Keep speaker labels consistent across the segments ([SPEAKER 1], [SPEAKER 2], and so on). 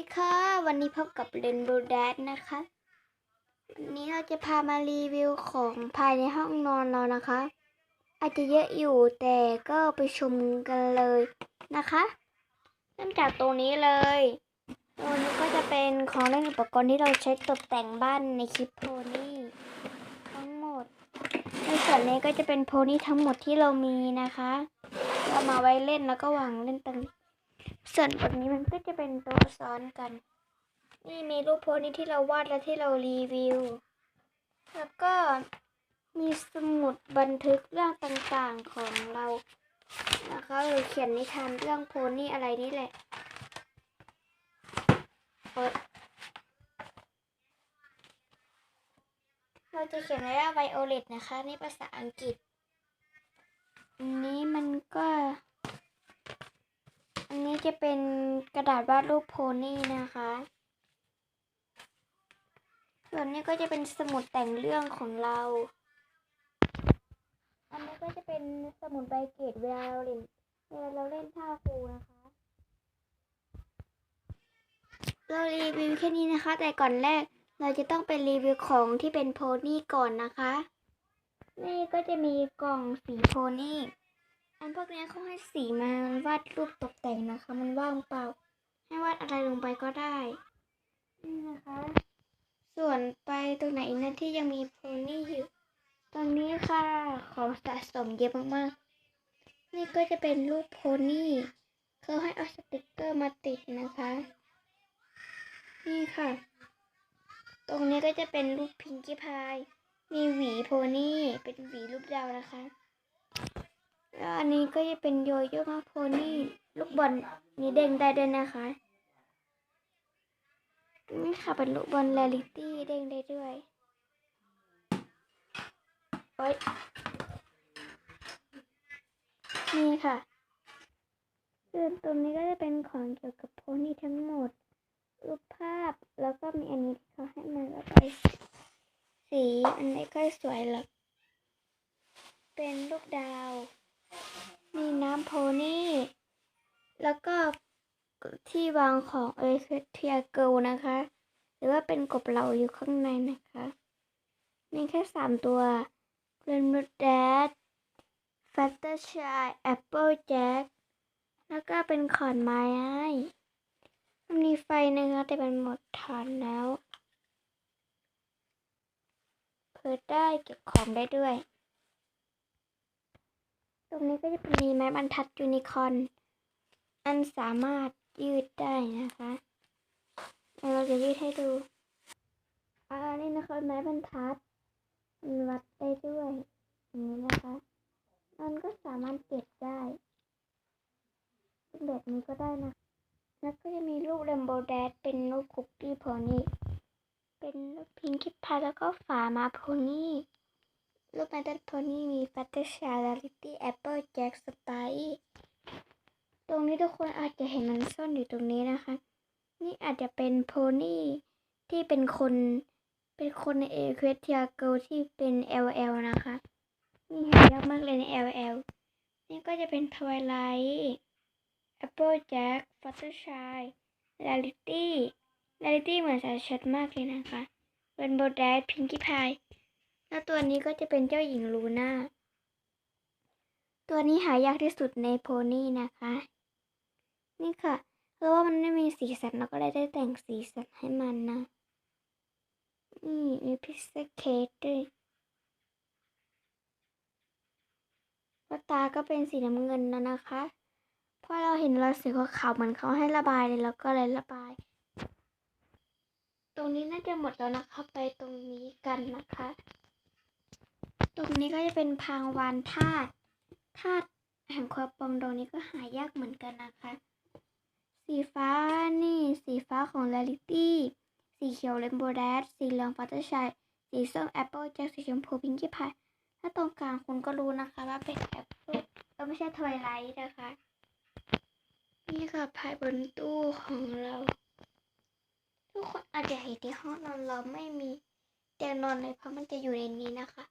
[SPEAKER 1] ดีค่ะ วันนี้พบกับเรนโบว์แดดนะคะ วันนี้เราจะพามารีวิวของภายในห้องนอนเรานะคะ อาจจะเยอะอยู่แต่ก็ไปชมกันเลยนะคะเริ่มจากตรงนี้เลยตรงนี้ก็จะเป็นของเล่นอุปกรณ์ที่เราใช้ตกแต่งบ้านในคลิปโพนี่ทั้งหมด ในส่วนนี้ก็จะเป็นโพนี่ทั้งหมดที่เรามีนะคะ เรามาไว้เล่นแล้วก็วางเล่นตรงนี้ ส่วนบทนี้มันก็จะเป็นตัวซ้อนกัน นี่มีรูปโพสนี้ที่เราวาดและที่เรารีวิว แล้วก็มีสมุดบันทึกเรื่องต่างๆของเรานะคะหรือเขียนนิทานเรื่องโพนี่อะไรนี่แหละเราจะเขียนไว้ว่าไวโอเลตนะคะ นี่ภาษาอังกฤษอันนี้มันก็ นี้จะเป็นกระดาษวาดรูปโพนี่นะคะ ส่วนนี้ก็จะเป็นสมุดแต่งเรื่องของเรา อันนี้ก็จะเป็นสมุดใบเกตเวลาเราเล่นเวลาเราเล่นท่าครูนะคะ เรารีวิวแค่นี้นะคะ แต่ก่อนแรกเราจะต้องไปรีวิวของที่เป็นโพนี่ก่อนนะคะ นี่ก็จะมีกล่องสีโพนี่ อันพวกนี้เขาให้สีมาวาดรูปตกแต่งนะคะ มันว่างเปล่า ให้วาดอะไรลงไปก็ได้นี่นะคะ ส่วนไปตรงไหนนะที่ยังมีโพนี่อยู่ตรงนี้ค่ะของสะสมเยอะมากๆ นี่ก็จะเป็นรูปโพนี่เขาให้เอาสติกเกอร์มาติดนะคะ นี่ค่ะ ตรงนี้ก็จะเป็นรูปพิงกี้พาย มีหวีโพนี่เป็นหวีรูปดาวนะคะ นนี้ก็จะเป็นโยโย่มาโพนี่ ลูกบอลนี่เด้งได้ด้วยนะคะนี่ค่ะเป็นลูกบอลเรลิตี้เด้งได้ด้วยโอ๊ยนี่ค่ะส่วนตรงนี้ก็จะเป็นของเกี่ยวกับโพนี่ทั้งหมด รูปภาพแล้วก็มีอันนี้ที่เขาให้มาแล้วก็สีอันนี้ก็สวยหลักเป็นลูกดาว มีน้ำโพนี่ แล้วก็ที่วางของเอเทียเกิลนะคะ หรือว่าเป็นกบเหลาอยู่ข้างในนะคะมีแค่สามตัวเกรนบดแดดฟัตเตอร์ชายแอปเปิลแจ็คแล้วก็เป็นขอนไม้มันมีไฟนะคะแต่มันหมดฐานแล้วเพื่อได้เก็บของได้ด้วย ตรงนี้ก็จะเป็นมีไม้บรรทัดยูนิคอนอันสามารถยืดได้นะคะเราจะยืดให้ดูอ่านี่นะคะไม้บรรทัดมันวัดได้ด้วยอย่างนี้นะคะมันก็สามารถเก็บได้เป็นแบบนี้ก็ได้นะ แล้วก็จะมีรูปเรมโบแดดเป็นรูปคุกกี้โพนี่เป็นรูปพิงคิปพายแล้วก็ฝามาโพนี่ รูปแมตเตอร์โพนี่มีฟัตเตอร์ชาลาลิตี้แอปเปิลแจ็คสไปตรงนี้ทุกคนอาจจะเห็นมันซ่อนอยู่ตรงนี้นะคะ นี่อาจจะเป็นโพนี่ที่เป็นคนเป็นคนในเอเควสเทียเกิลที่เป็น LL นะคะ นี่หายากมากเลยใน LL นี่ก็จะเป็นทวายไลท์แอปเปิลแจ็คฟัตเตอร์ชายลาลิตี้ลาลิตี้เหมือนสายชัดมากเลยนะคะเป็นโบแดดพิงกี้พาย แล้วตัวนี้ก็จะเป็นเจ้าหญิงลูน่า ตัวนี้หายากที่สุดในโพนี่นะคะ นี่ค่ะ เพราะว่ามันไม่มีสีสันเราก็เลยได้แต่งสีสันให้มันนะ นี่มีพิซซ่าเค้กด้วยวตาก็เป็นสีน้ำเงินแล้วนะคะเพราะเราเห็นเราสีขาวๆเหมือนเขาให้ระบายเลยเราก็เลยระบาย ตรงนี้น่าจะหมดแล้วนะคะ ไปตรงนี้กันนะคะ ตรงนี้ก็จะเป็นพางวานธาตุธาตุแห่งความปองดองนี้ก็หายากเหมือนกันนะคะ สีฟ้านี่สีฟ้าของ r รลิตี้ สีเขียวเรนโบว์แดดสีเหลืองฟัตเตอร์ชัยสีส้มแอปเปิลแจ็คสีชมพูพิงกี้พายถ้าตรงกลางคุณก็รู้นะคะว่าเป็นแอปเปิลก็ไม่ใช่ทวายไลท์นะคะ นี่ค่ะพายบนตู้ของเรา ทุกคนอาจจะเห็นที่ห้องนอนเราไม่มีเตียงนอนเลยเพราะมันจะอยู่ในนี้นะคะ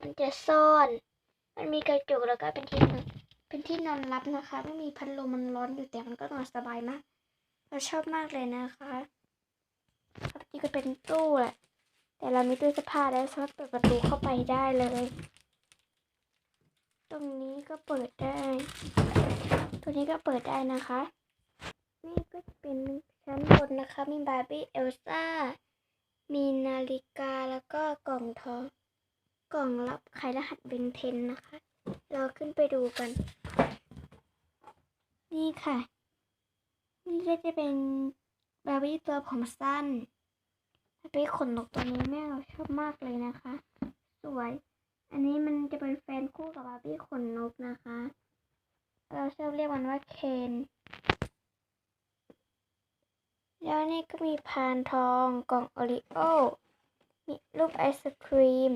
[SPEAKER 1] มันจะซ่อน มันมีกระจกแล้วก็เป็นที่นอนเป็นที่นอนรับนะคะ ไม่มีพัดลมมันร้อนอยู่แต่มันก็นอนสบายมากเราชอบมากเลยนะคะปกติก็เป็นตู้แหละแต่เรามีตู้เสื้อผ้าแล้วสามารถเปิดประตูเข้าไปได้เลย ตรงนี้ก็เปิดได้ ตัวนี้ก็เปิดได้นะคะ นี่ก็จะเป็นชั้นบนนะคะ มีบาร์บี้เอลซ่า มีนาฬิกาแล้วก็กล่องทอง กล่องรับไขรหัสเบนเทนนะคะ เราขึ้นไปดูกัน นี่ค่ะ นี่ก็จะเป็นบาร์บี้ตัวผมสั้นบาร์บี้ขนนกตัวนี้แม่เราชอบมากเลยนะคะ สวย อันนี้มันจะเป็นแฟนคู่กับบาร์บี้ขนนกนะคะ เราชอบเรียกมันว่าเคนแล้วนี่ก็มีพานทองกล่องโอริโอ มีรูปไอศครีม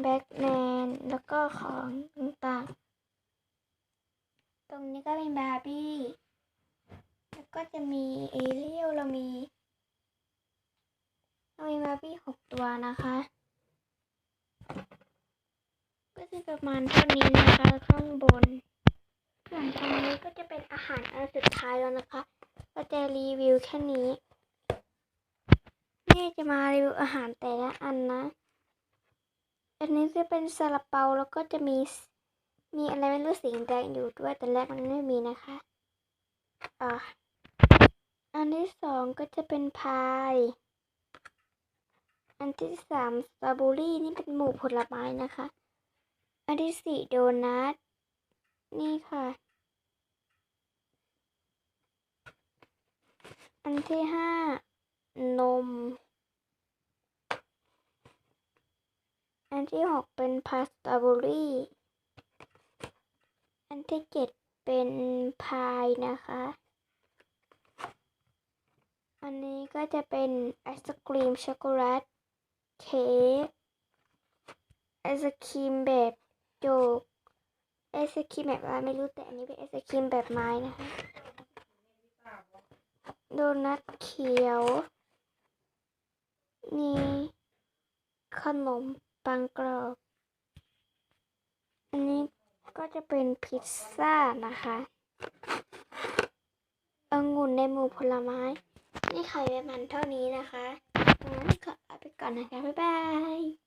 [SPEAKER 1] แบ็กแมนแล้วก็ของต่างๆ ตรงนี้ก็มีบาร์บี้ แล้วก็จะมีเอเรียลเรามีเรามีบาร์บี้หกตัวนะคะ ก็จะประมาณเท่านี้นะคะข้างบนส่วนตรงนี้ก็จะเป็นอาหารอันสุดท้ายแล้วนะคะเราจะรีวิวแค่นี้ นี่จะมารีวิวอาหารแต่ละอันนะ อันนี้จะเป็นซาลาเปาแล้วก็จะมีมีอะไรไม่รู้สีแดงอยู่ด้วยแต่แรกมันไม่มีนะคะอ่าอันที่สองก็จะเป็นพาย อันที่สามสตรอเบอรี่นี่เป็นหมู่ผลไม้นะคะ อันที่สี่โดนัทนี่ค่ะ อันที่ห้านม อันที่หกเป็นพาสตรอเบอรี่ อันที่เจ็ดเป็นพายนะคะ อันนี้ก็จะเป็นไอศกรีมช็อกโกแลตเค้กไอศครีมแบบโจกไอศครีมแบบอะไรไม่รู้แต่อันนี้เป็นไอศครีมแบบไม้นะคะโดนัทเขียว นี่ขนม ปังกรอบ อันนี้ก็จะเป็นพิซซ่านะคะองุ่นในหมู่ผลไม้ นี่ไข่ประมาณเท่านี้นะคะงั้นขอลาไปก่อนนะคะ บ๊ายบาย